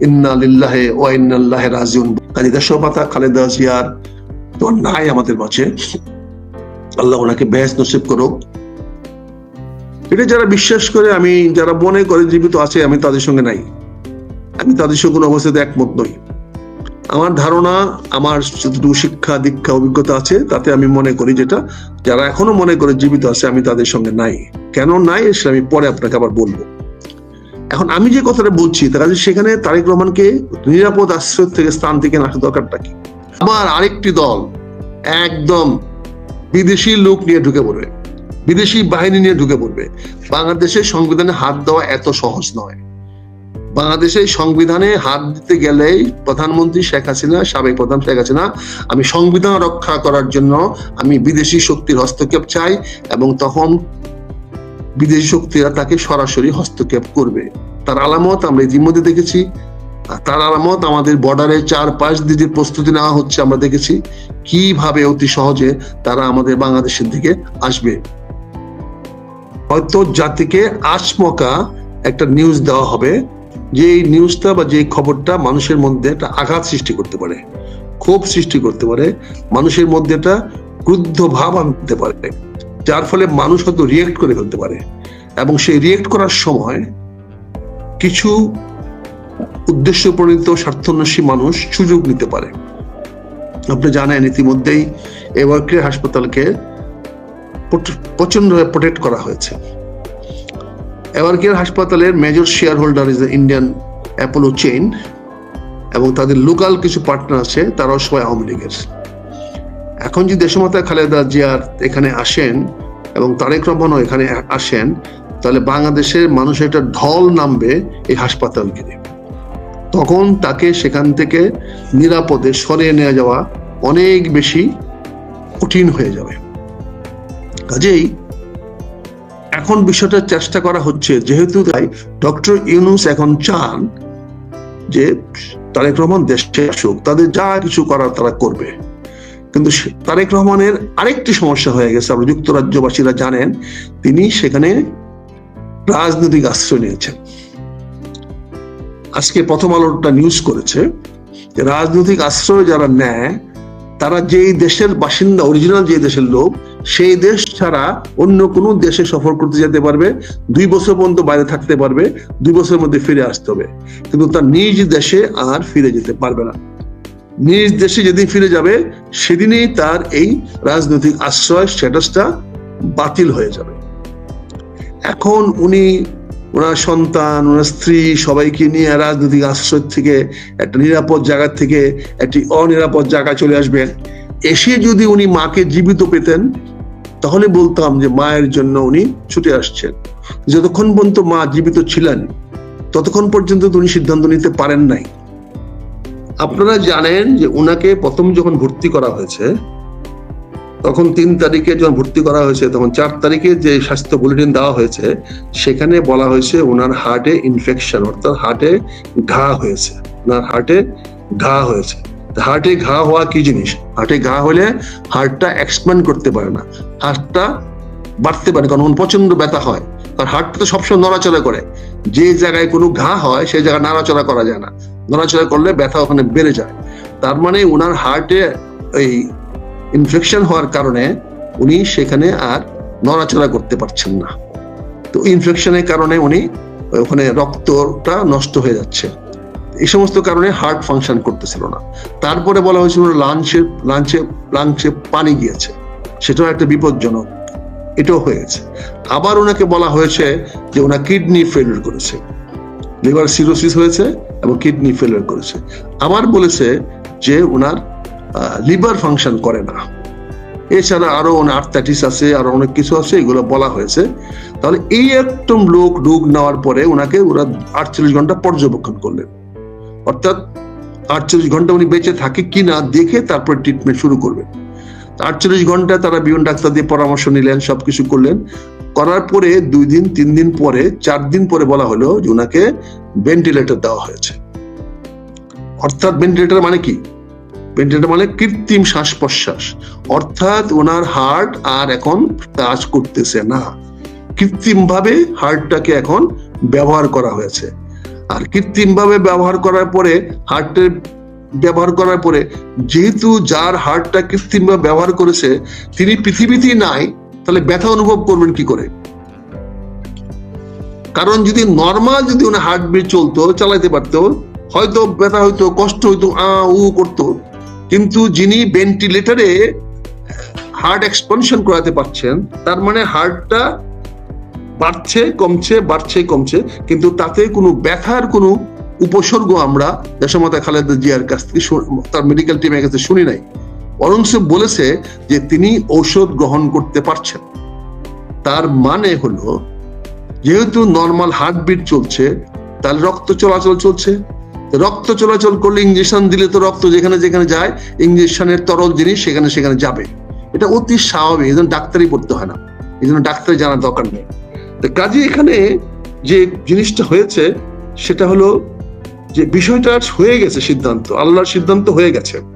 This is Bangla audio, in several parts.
ইন্নাল্লাহে রাজিউন। খালেদা জিয়ার তো নাই আমাদের মাঝে। আল্লাহ ওনাকে বেহেস নসিব করুক। এটা যারা বিশ্বাস করে, আমি যারা মনে করে জীবিত আছে, আমি তাদের সঙ্গে নাই। আমি তাদের সঙ্গে কোনো অবস্থাতে একমত নই। আমার ধারণা, আমার যতটুকু শিক্ষা, দীক্ষা, অভিজ্ঞতা আছে, তাতে আমি মনে করি যেটা, যারা এখনও মনে করে জীবিত আছে, আমি তাদের সঙ্গে নাই। কেন নাই, সেটা আমি পরে আপনাকে আবার বলব। এখন আমি যে কথাটা বলছি, তার কাছে সেখানে তারেক রহমানকে নিরাপদ আশ্রয় থেকে স্থান থেকে আসা দরকারটা কি? আবার আরেকটি দল একদম বিদেশি লোক নিয়ে ঢুকে পড়বে, বিদেশি বাহিনী নিয়ে ঢুকে পড়বে। বাংলাদেশের সংবিধানে হাত দেওয়া এত সহজ নয়। বাংলাদেশের সংবিধানে হাত দিতে গেলেই প্রধানমন্ত্রী শেখ হাসিনা, সাবেক প্রধান শেখ হাসিনা, আমি সংবিধান রক্ষা করার জন্য আমি বিদেশি শক্তির হস্তক্ষেপ চাই এবং তখন বিদেশি শক্তিরা তাকে সরাসরি হস্তক্ষেপ করবে। তার আলামত আমরা ইতিমধ্যে দেখেছি। তার আলামত আমাদের বর্ডারে চার পাশ দিয়ে প্রস্তুতি নেওয়া হচ্ছে, আমরা দেখেছি কীভাবে অতি সহজে তারা আমাদের বাংলাদেশের দিকে আসবে। হয়তো জাতিকে আশমকা একটা নিউজ দেওয়া হবে যে এই নিউজটা বা যে খবরটা মানুষের মধ্যে একটা আঘাত সৃষ্টি করতে পারে, ক্ষোভ সৃষ্টি করতে পারে, মানুষের মধ্যে একটা ক্রুদ্ধ ভাব আনতে পারে। যার ফলে মানুষ হয়তো রিয়েক্ট করে ফেলতে পারে। এবং সেই রিয়েক্ট করার সময় কিছু উদ্দেশ্য প্রণীত স্বার্থন্বেষী মানুষ সুযোগ নিতে পারে। আপনি জানেন ইতিমধ্যেই এবারকে হাসপাতালকে প্রচন্ডভাবে প্রোটেক্ট করা হয়েছে। এভারকেয়ার হাসপাতালের major shareholder is Indian Apollo chain এবং তাদের লোকাল কিছু পার্টনার আছে, তারাও সবাই আওয়ামী লীগের। এখন যদি দেশমাতা খালেদা জিয়ার এখানে আসেন এবং তারেক রহমানও এখানে আসেন, তাহলে বাংলাদেশের মানুষ একটা ঢল নামবে এই হাসপাতাল ঘিরে তখন তাকে সেখান থেকে নিরাপদে সরিয়ে নিয়ে যাওয়া অনেক বেশি কঠিন হয়ে যাবে। কাজেই এখন বিষয়টা চেষ্টা করা হচ্ছে, যেহেতু তাই ডক্টর ইউনুস এখন চান যে তারেক রহমান দেশে আসুক, তাদের যা কিছু করার তারা করবে। কিন্তু তারেক রহমানের আরেকটি সমস্যা হয়ে গেছে আমরা যুক্তরাজ্যবাসীরা জানেন, তিনি সেখানে রাজনৈতিক আশ্রয় নিয়েছেন। আজকে প্রথম আলোটা নিউজ করেছে রাজনৈতিক আশ্রয় যারা নেয়, তারা যেই দেশের বাসিন্দা অরিজিনাল যে দেশের লোক, সেই দেশ ছাড়া অন্য কোনো দেশে সফর করতে যেতে পারবে, দুই বছর পর্যন্ত বাইরে থাকতে পারবে, দুই বছরের মধ্যে ফিরে আসতে হবে। কিন্তু তার নিজ দেশে আর ফিরে যেতে পারবে না। নিজ দেশে যেদিন ফিরে যাবে, সেদিনেই তার এই রাজনৈতিক আশ্রয়, স্ট্যাটাসটা বাতিল হয়ে যাবে। এখন উনি, ওনার সন্তান, ওনার স্ত্রী সবাইকে নিয়ে রাজনৈতিক আশ্রয় থেকে, একটা নিরাপদ জায়গা থেকে, একটি অনিরাপদ জায়গায় চলে আসবেন। এসে যদি উনি মাকে জীবিত পেতেন, তাহলে বলতাম যে মায়ের জন্য উনি ছুটে আসছেন। যতক্ষণ পর্যন্ত মা জীবিত ছিলেন, ততক্ষণ পর্যন্ত উনি সিদ্ধান্ত নিতে পারেন নাই। আপনারা জানেন যে উনাকে প্রথম যখন ভর্তি করা হয়েছে, তখন তিন তারিখে যখন ভর্তি করা হয়েছে, তখন চার তারিখে যে স্বাস্থ্য বুলেটিন দেওয়া হয়েছে, সেখানে বলা হয়েছে ওনার হার্টে ইনফেকশন অর্থাৎ হার্টে ঘা হয়েছে। ওনার হার্টে ঘা হয়েছে। হার্টে ঘা হওয়া কি জিনিস? হার্টে ঘা হলে হার্টটা এক্সপ্যান্ড করতে পারে না। হার্টটা বাড়তে পারে, কারণ প্রচণ্ড ব্যথা হয়। আর হার্টটা তো সবসময় নড়াচড়া করে। যে জায়গায় কোনো ঘা হয় সেই জায়গায় নাড়াচড়া করা যায় না। নড়াচড়া করলে ব্যথা ওখানে বেড়ে যায়। তার মানে ওনার হার্টে এই ইনফেকশন হওয়ার কারণে উনি সেখানে আর নড়াচড়া করতে পারছেন না। তো ইনফেকশনের কারণে উনি ওখানে রক্তটা নষ্ট হয়ে যাচ্ছে। এই সমস্ত কারণে হার্ট ফাংশন করতেছিল না। তারপরে বলা হয়েছিল লাঞ্চে লাঞ্চে লাঞ্চে পানি গিয়েছে। সেটাও একটা বিপজ্জনক। এটাও হয়েছে আবার ওনাকে বলা হয়েছে যে ওনার কিডনি ফেলিয়ার করেছে। লিভার সিরোসিস হয়েছে এবং কিডনি ফেলিয়ার করেছে। আবার বলেছে যে ওনার লিভার ফাংশন করে না। এছাড়া আরও আর্থাইটিস আছে, আরও অনেক কিছু আছে, এগুলো বলা হয়েছে। তাহলে এই একদম লোক রোগ নেওয়ার পরে ওনাকে ওরা আটচল্লিশ ঘণ্টা পর্যবেক্ষণ করলেন। অর্থাৎ আটচল্লিশ ঘণ্টা উনি বেঁচে থাকে কি না দেখে তারপর ট্রিটমেন্ট শুরু করবেন। আটচল্লিশ ঘণ্টা তারা বিভিন্ন ডাক্তার দিয়ে পরামর্শ নিলেন, সবকিছু করলেন। করার পরে দুই দিন, তিন দিন পরে, চার দিন পরে বলা হলো যে ওনাকে ভেন্টিলেটর দেওয়া হয়েছে। অর্থাৎ ভেন্টিলেটর মানে কি? ভেন্টিলেটর মানে কৃত্রিম শ্বাস প্রশ্বাস অর্থাৎ ওনার হার্ট আর এখন কাজ করতেছে না। কৃত্রিম ভাবে হার্টটাকে এখন ব্যবহার করা হয়েছে। আর কৃত্রিম ভাবে ব্যবহার করার পরে হার্টের ব্যবহার করার পরে, যেহেতু যার হার্টটা কৃত্রিম ভাবে ব্যবহার করেছে, তিনি পৃথিবীতেই নাই তাহলে ব্যথা অনুভব করবেন কি করে? কারণ যদি নর্মাল যদি ওনার হার্টবিট চলতো, চালাইতে পারতো, হয়তো ব্যথা হইতো, কষ্ট হইতো, আ, উ, করতো। কিন্তু যিনি ভেন্টিলেটরে হার্ট এক্সপানশন করাতে পারছেন, তার মানে হার্টটা বাড়ছে, কমছে বাড়ছে, কমছে, কিন্তু তাতে কোনো ব্যথার কোনো উপসর্গ আমরা দেশমাতা খালেদা জিয়ার কাছ থেকে তার মেডিকেল টিমের কাছে শুনি নাই। বরং সে বলেছে যে তিনি ঔষধ গ্রহণ করতে পারছেন। তার মানে হলো, যেহেতু নর্মাল হার্টবিট চলছে, তাহলে রক্ত চলাচল চলছে। রক্ত চলাচল করলে ইঞ্জেকশন দিলে তো রক্ত যেখানে যেখানে যায় ইঞ্জেকশনের তরল জিনিস সেখানে সেখানে যাবে। এটা অতি স্বাভাবিক এই জন্য ডাক্তারই পড়তে হয় না। এই জন্য ডাক্তারি জানার দরকার নেই। তো কাজে এখানে যে জিনিসটা হয়েছে, সেটা হলো যে বিষয়টা হয়ে গেছে সিদ্ধান্ত, আল্লাহর সিদ্ধান্ত হয়ে গেছে।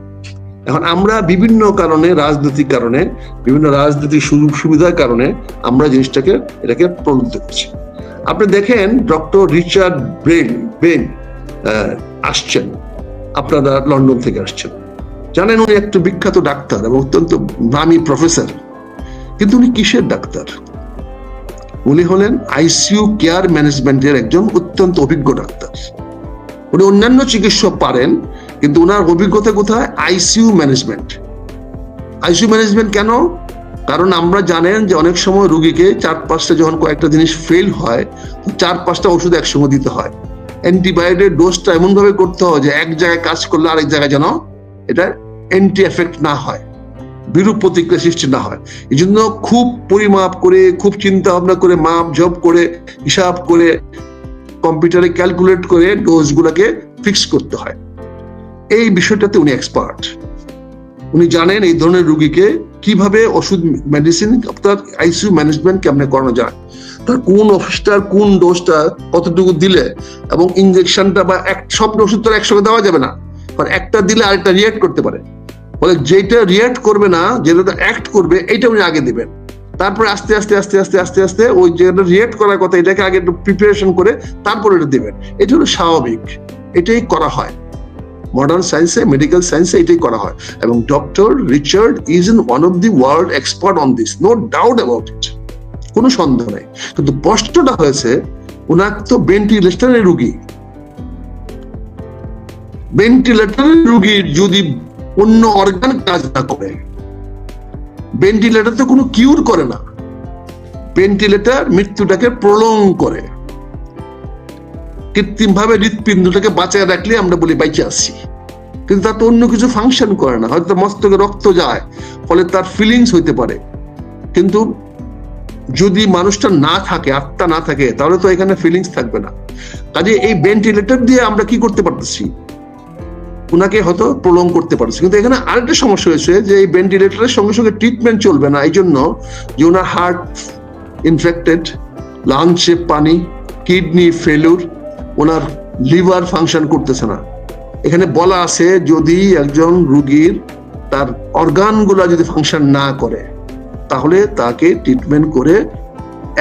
এখন আমরা বিভিন্ন কারণে, রাজনৈতিক কারণে, বিভিন্ন রাজনৈতিক সুযোগ সুবিধার কারণে আমরা জিনিসটাকে এটাকে প্রলুব্ধ করছি। আপনি দেখেন ডক্টর রিচার্ড ব্রেন বেন আসছেন। আপনারা লন্ডন থেকে আসছেন। জানেন উনি একটা বিখ্যাত ডাক্তার এবং অত্যন্ত নামী প্রফেসর। কিন্তু উনি কিসের ডাক্তার? উনি হলেন আইসিইউ কেয়ার ম্যানেজমেন্টের একজন অত্যন্ত অভিজ্ঞ ডাক্তার। উনি অন্যান্য চিকিৎসক পারেন কিন্তু ওনার অভিজ্ঞতা কোথায়? আইসিইউ ম্যানেজমেন্ট আইসিইউ ম্যানেজমেন্ট কেন? কারণ আমরা জানেন যে অনেক সময় রুগীকে চার পাঁচটা যখন কয়েকটা জিনিস ফেল হয় চার পাঁচটা ওষুধ একসঙ্গে দিতে হয়। অ্যান্টিবায়োটিক ডোজটা এমনভাবে করতে হয় যে এক জায়গায় কাজ করলে আরেক জায়গায় যেন এটা অ্যান্টি এফেক্ট না হয়, বিরূপ প্রতিক্রিয়া সৃষ্টি না হয়। এই জন্য খুব পরিমাপ করে, খুব চিন্তা ভাবনা করে, মাপ জব করে, হিসাব করে কম্পিউটারে ক্যালকুলেট করে ডোজ গুলাকে ফিক্স করতে হয়। এই বিষয়টাতে উনি এক্সপার্ট উনি জানেন এই ধরনের রুগীকে কীভাবে ওষুধ মেডিসিন অর্থাৎ আইসিইউ ম্যানেজমেন্ট কেমনে করানো যায়। তার কোন ওষুধটার কোন ডোজটা কতটুকু দিলে এবং ইনজেকশনটা বা এক, সব ওষুধ তো একসঙ্গে দেওয়া যাবে না। কারণ একটা দিলে আরেকটা রিয়েক্ট করতে পারে। ফলে যেটা রিয়েক্ট করবে না, যেটা অ্যাক্ট করবে, এইটা উনি আগে দিবেন। তারপরে আস্তে আস্তে আস্তে আস্তে আস্তে আস্তে ওই যেটা রিয়েক্ট করার কথা, এটাকে আগে একটু প্রিপারেশন করে তারপরে এটা দিবেন। এটা হলো স্বাভাবিক। এটাই করা হয়। মডার্ন সায়েন্সে মেডিকেল সায়েন্সে এটাই করা হয়। এবং doctor Richard is in one of the world expert on this no doubt about it কোনো সন্দেহ নেই। কিন্তু প্রশ্নটা হয়েছে ওনার তো ভেন্টিলেশনের রুগী। ভেন্টিলেটরের রুগীর যদি অন্য অর্গান কাজ না করে ভেন্টিলেটর তো কোনো কিউর করে না। ভেন্টিলেটর মৃত্যুটাকে প্রলং করে। কৃত্রিম ভাবে হৃৎপিণ্ডটাকে বাঁচায় রাখলে আমরা বলি বাইচে আসছি। কিন্তু তার তো অন্য কিছু ফাংশন করে না। হয়তো মস্তকে রক্ত যায়, ফলে তার ফিলিংস হইতে পারে। কিন্তু যদি মানুষটা না থাকে, আত্মা না থাকে, তাহলে তো এখানে ফিলিংস থাকবে না। কাজে এই ভেন্টিলেটর দিয়ে আমরা কি করতে পারতেছি? ওনাকে হয়তো প্রলং করতে পারছি কিন্তু এখানে আরেকটা সমস্যা হয়েছে যে এই ভেন্টিলেটরের সঙ্গে সঙ্গে ট্রিটমেন্ট চলবে না। এই জন্য যে ওনার হার্ট ইনফেক্টেড লাংসে পানি কিডনি ফেলুর ওনার লিভার ফাংশন করতেছে না। এখানে বলা আছে যদি একজন রুগীর তার অর্গানগুলা যদি ফাংশন না করে, তাহলে তাকে ট্রিটমেন্ট করে,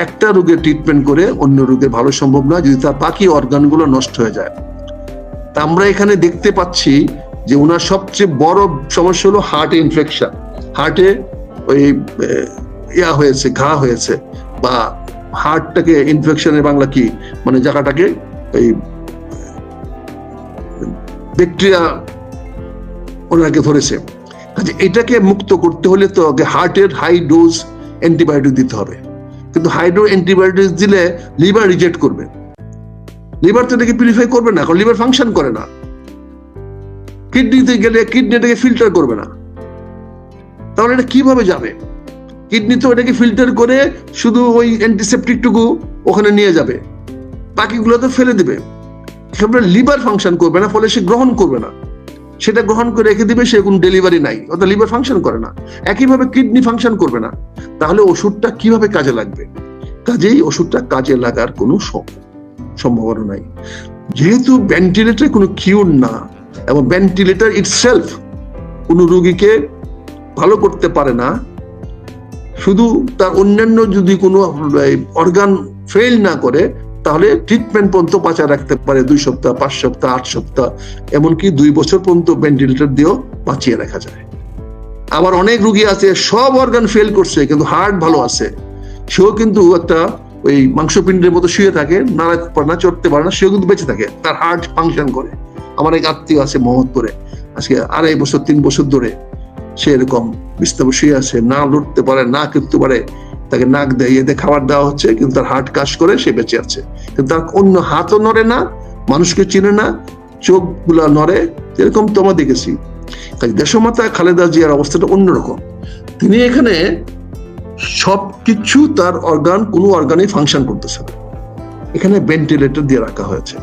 একটা রোগের ট্রিটমেন্ট করে অন্য রোগের ভালো সম্ভব না, যদি তার বাকি অর্গানগুলো নষ্ট হয়ে যায়। তা আমরা এখানে দেখতে পাচ্ছি যে ওনার সবচেয়ে বড় সমস্যা হলো হার্ট ইনফেকশন হার্টে ওই ইয়া হয়েছে, ঘা হয়েছে, বা হার্টটাকে ইনফেকশনের বাংলা কি? মানে জায়গাটাকে এই ব্যাকটেরিয়া ওনাকে ধরেছে। কাজে এটাকে মুক্ত করতে হলে তো আগে হার্টের হাই ডোজ অ্যান্টিবায়োটিক দিতে হবে। কিন্তু হাই ডোজ অ্যান্টিবায়োটিক দিলে লিভার রিজেক্ট করবে। লিভার তো এটাকে পিউরিফাই করবে না, কারণ লিভার ফাংশন করে না। কিডনিতে গেলে কিডনি এটাকে ফিল্টার করবে না। তাহলে এটা কীভাবে যাবে? কিডনি তো এটাকে ফিল্টার করে শুধু ওই অ্যান্টিসেপটিকটুকু ওখানে নিয়ে যাবে। বাকিগুলো তো ফেলে দিবে। লিভার ফাংশন করবে না, ফলে সে গ্রহণ করবে না। সেটা গ্রহণ করে রেখে দিবে, সে কোনো ডেলিভারি নাই, অর্থাৎ লিভার ফাংশন করে না। একইভাবে কিডনি ফাংশন করবে না। তাহলে ওষুধটা কীভাবে কাজে লাগবে? কাজেই ওষুধটা কাজে লাগার কোনো সম- সম্ভাবনা নাই। যেহেতু ভেন্টিলেটর কোনো কিউর না, এবং ভেন্টিলেটর ইটসেলফ কোনো রুগীকে ভালো করতে পারে না, শুধু তার অন্যান্য যদি কোনো অর্গান ফেল না করে তাহলে ট্রিটমেন্ট পর্যন্ত বাঁচায় রাখতে পারে, দুই সপ্তাহ, পাঁচ সপ্তাহ, আট সপ্তাহ, এমনকি দুই বছর পর্যন্ত ভেন্টিলেটর দিয়েও বাঁচিয়ে রাখা যায়। আবার অনেক রুগী আছে, সব অর্গান ফেল করছে, কিন্তু হার্ট ভালো আছে। সেও কিন্তু একটা ওই মাংসপিণ্ডের মতো শুয়ে থাকে নাড়াতে পারে না চড়তে পারে না, সেও কিন্তু বেঁচে থাকে, তার হার্ট ফাংশন করে। আমার এক আত্মীয় আছে মোহাম্মদপুরে আজকে আড়াই বছর, তিন বছর ধরে সে এরকম বিস্তর শুয়ে আছে, না লড়তে পারে, না করতে পারে তাকে নাক দেয় এতে খাবার দেওয়া হচ্ছে, কিন্তু তার হার্ট কাজ করে, সে বেঁচে আছে। কিন্তু তার অন্য হাতও নড়ে না, মানুষকে চিনে না চোখগুলা নড়ে, এরকম তো আমরা দেখেছি। কাজে দেশমাতা খালেদা জিয়ার অবস্থাটা অন্যরকম। তিনি এখানে সব কিছু তার অর্গান কোনো অর্গানে ফাংশন করতেছে না। এখানে ভেন্টিলেটর দিয়ে রাখা হয়েছে।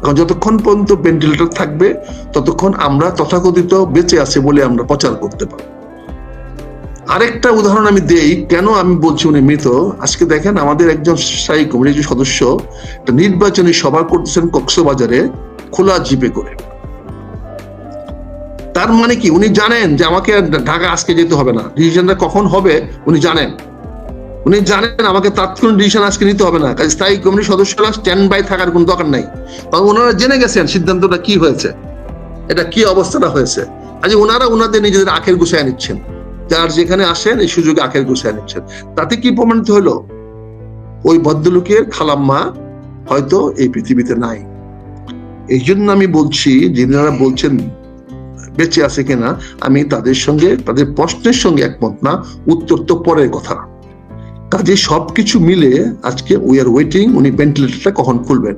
কারণ যতক্ষণ পর্যন্ত ভেন্টিলেটর থাকবে, ততক্ষণ আমরা তথাকথিত বেঁচে আছে বলে আমরা প্রচার করতে পারব। আরেকটা উদাহরণ আমি দেই, কেন আমি বলছি উনি মৃত? আজকে দেখেন আমাদের একজন স্থায়ী কমিটির সদস্য নির্বাচনী সভা করতেছেন কক্সবাজারে খোলা জিপে করে। তার মানে কি? উনি জানেন যে আমাকে ঢাকা আজকে যেতে হবে না। ডিসিশনটা কখন হবে? উনি জানেন। উনি জানেন আমাকে তাৎক্ষণিক ডিসিশন আজকে নিতে হবে না। কাজে স্থায়ী কমিটির সদস্যরা স্ট্যান্ড বাই থাকার কোনো দরকার নাই। কারণ ওনারা জেনে গেছেন সিদ্ধান্তটা কি হয়েছে, এটা কি অবস্থাটা হয়েছে। আজ ওনারা ওনাদের নিজেদের আখের গুছায় নিচ্ছেন। যার যেখানে আসেন, এই সুযোগে আখের গুছায় নিচ্ছেন। তাতে কি প্রমাণিত হলো? ওই ভদ্রলোকের খালাম্মা হয়তো এই পৃথিবীতে নাই। এই জন্য আমি বলছি, যিনারা বলছেন বেঁচে আছে কিনা, আমি তাদের সঙ্গে, তাদের প্রশ্নের সঙ্গে একমত না। উত্তর তো পরের কথা। কাজে সবকিছু মিলে আজকে উই আর ওয়েটিং উনি ভেন্টিলেটরটা কখন খুলবেন?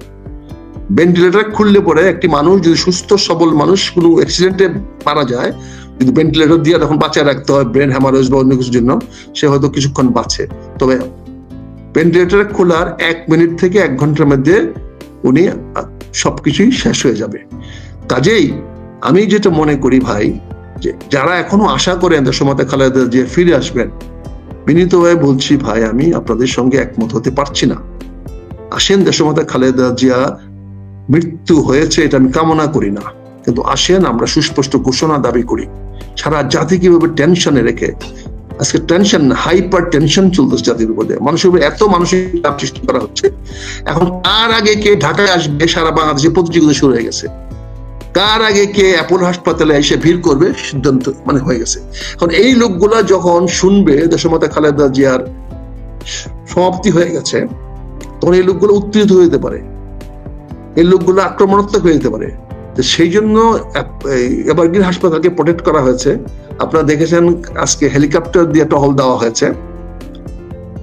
ভেন্টিলেটর খুললে পরে একটি মানুষ, যদি সুস্থ, সবল মানুষ কোনো অ্যাক্সিডেন্টে মারা যায় যদি ভেন্টিলেটর দিয়ে তখন বাঁচায় রাখতে হয় ব্রেন হ্যামারেজ বা অন্য কিছুর জন্য, সে হয়তো কিছুক্ষণ বাঁচে। তবে ভেন্টিলেটর খোলার এক মিনিট থেকে এক ঘণ্টার মধ্যে উনি সবকিছুই শেষ হয়ে যাবে। কাজেই আমি যেটা মনে করি ভাই, যে যারা এখনও আশা করেন দেশমাতা খালেদা যে ফিরে আসবেন, বিনীতভাবে বলছি ভাই, আমি আপনাদের সঙ্গে একমত হতে পারছি না। আসেন দেশমাতা খালেদা জিয়া মৃত্যু হয়েছে এটা আমি কামনা করি না। কিন্তু আসেন, আমরা সুস্পষ্ট ঘোষণা দাবি করি। সারা জাতি কীভাবে টেনশনে রেখে? আজকে টেনশন হাইপার টেনশন চলতেছে জাতির উপরে। মানুষের উপরে এত মানসিক চাপ সৃষ্টি করা হচ্ছে। এখন কার আগে কে ঢাকায় আসবে? সারা বাংলাদেশে প্রতিযোগিতা শুরু হয়ে গেছে। কার আগে কে অ্যাপোলো হাসপাতালে এসে ভিড় করবে? সিদ্ধান্ত মানে হয়ে গেছে। এখন এই লোকগুলা যখন শুনবে, দেশমাতা খালেদা জিয়ার সমাপ্তি হয়ে গেছে, তখন এই লোকগুলো উত্তেজিত হয়ে যেতে পারে। এই লোকগুলো আক্রমণাত্মক হয়ে যেতে পারে। সেই জন্য এভারগ্রিন হাসপাতালকে প্রোটেক্ট করা হয়েছে। আপনারা দেখেছেন, আজকে হেলিকপ্টার দিয়ে টহল দেওয়া হয়েছে।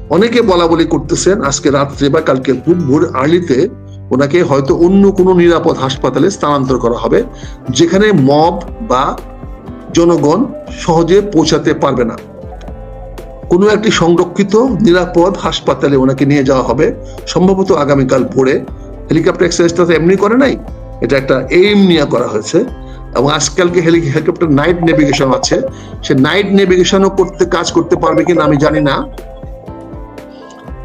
অনেকে বলা বলি করতেছেন, আজকে রাত্রে বা কালকে খুব ভোর আর্লিতে ওনাকে হয়তো অন্য কোনো নিরাপদ হাসপাতালে স্থানান্তর করা হবে, যেখানে মব বা জনগণ সহজে পৌঁছাতে পারবে না। কোনো একটি সংরক্ষিত, নিরাপদ হাসপাতালে ওনাকে নিয়ে যাওয়া হবে। সম্ভবত আগামীকাল ভোরে। হেলিকপ্টার এক্সারসাইজটা তো এমনি করে নাই। এটা একটা এইম নিয়ে করা হয়েছে। এবং আজকালকে হেলিকপ্টার নাইট নেভিগেশন আছে। সে নাইট নেভিগেশনও করতে, কাজ করতে পারবে কিনা আমি জানি না।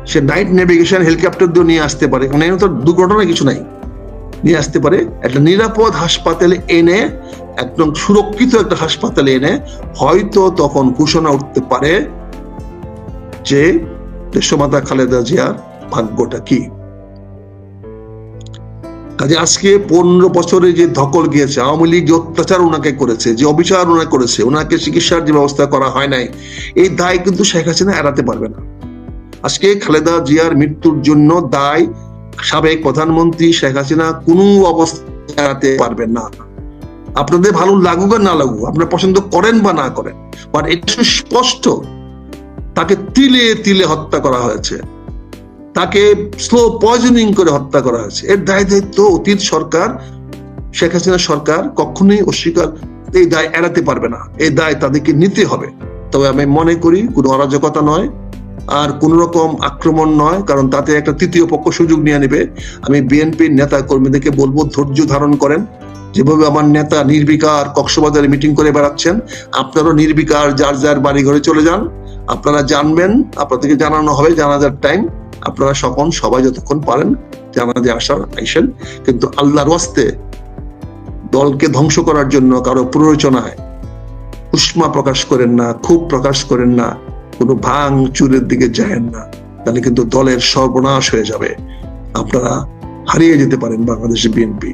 সে নাইট নেভিগেশন হেলিকপ্টার দিয়ে নিয়ে আসতে পারে। মানে তো দুর্ঘটনা কিছু নাই। নিয়ে আসতে পারে। একটা নিরাপদ হাসপাতালে এনে, একদম সুরক্ষিত একটা হাসপাতালে এনে, হয়তো তখন ঘোষণা উঠতে পারে যে দেশমাতা খালেদা জিয়ার ভাগ্যটা কি? কাজে আজকে পনেরো বছরে যে ধকল গিয়েছে, আওয়ামী লীগ যে অত্যাচার ওনাকে করেছে, যে অবিচার ওনাকে করেছে, ওনাকে চিকিৎসার যে ব্যবস্থা করা হয় নাই, এই দায় কিন্তু শেখ হাসিনা এড়াতে পারবে না। আজকে খালেদা জিয়ার মৃত্যুর জন্য দায় সাবেক প্রধানমন্ত্রী শেখ হাসিনা কোনো অবস্থা এড়াতে পারবেন না। আপনাদের ভালো লাগুক আর না লাগুক, আপনারা পছন্দ করেন বা না করেন বাট এটা সুস্পষ্ট, তাকে তিলে তিলে হত্যা করা হয়েছে। তাকে স্লো পয়জনিং করে হত্যা করা হয়েছে। এর দায় দায়িত্ব অতীত সরকার, শেখ হাসিনা সরকার কখনোই অস্বীকার, এই দায় এড়াতে পারবে না। এই দায় তাদেরকে নিতে হবে। তবে আমি মনে করি, কোনো অরাজকতা নয়, আর কোন রকম আক্রমণ নয়, কারণ তাতে একটা তৃতীয় পক্ষ সুযোগ নিয়ে নেবে। আমি বিএনপির নেতা কর্মীদেরকে বলব, ধৈর্য ধারণ করেন। যেভাবে আমার নেতা নির্বিকার কক্সবাজারে মিটিং করে বেড়াচ্ছেন, আপনারও নির্বিকার যার যার বাড়ি ঘরে চলে যান। আপনারা জানবেন, আপনাদেরকে জানানো হবে, জানাজার টাইম আপনারা সকল সবাই যতক্ষণ পারেন জানাজে আসার আইসেন। কিন্তু আল্লাহর ওয়াস্তে দলকে ধ্বংস করার জন্য কারও প্ররোচনায় উষ্মা প্রকাশ করেন না খুব প্রকাশ করেন না কোনো ভাঙ চুরের দিকে যায় না তাহলে কিন্তু দলের সর্বনাশ হয়ে যাবে। আপনারা হারিয়ে যেতে পারেন বাংলাদেশের বিএনপি।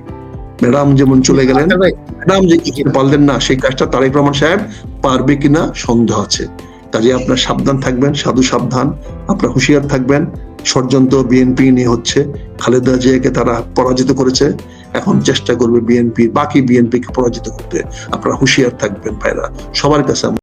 ম্যাডাম যেমন চলে গেলেন আচ্ছা ম্যাডাম যে করতে পারলেন না সেই কাজটা তারেক রহমান সাহেব পারবে কিনা সন্দেহ আছে। কাজে আপনার সাবধান থাকবেন সাধু সাবধান আপনার হুঁশিয়ার থাকবেন। ষড়যন্ত্র বিএনপি নিয়ে হচ্ছে, খালেদা জিয়াকে তারা পরাজিত করেছে। এখন চেষ্টা করবে বিএনপি বাকি বিএনপি কে পরাজিত করতে। আপনারা হুঁশিয়ার থাকবেন ভাইরা। সবার কাছে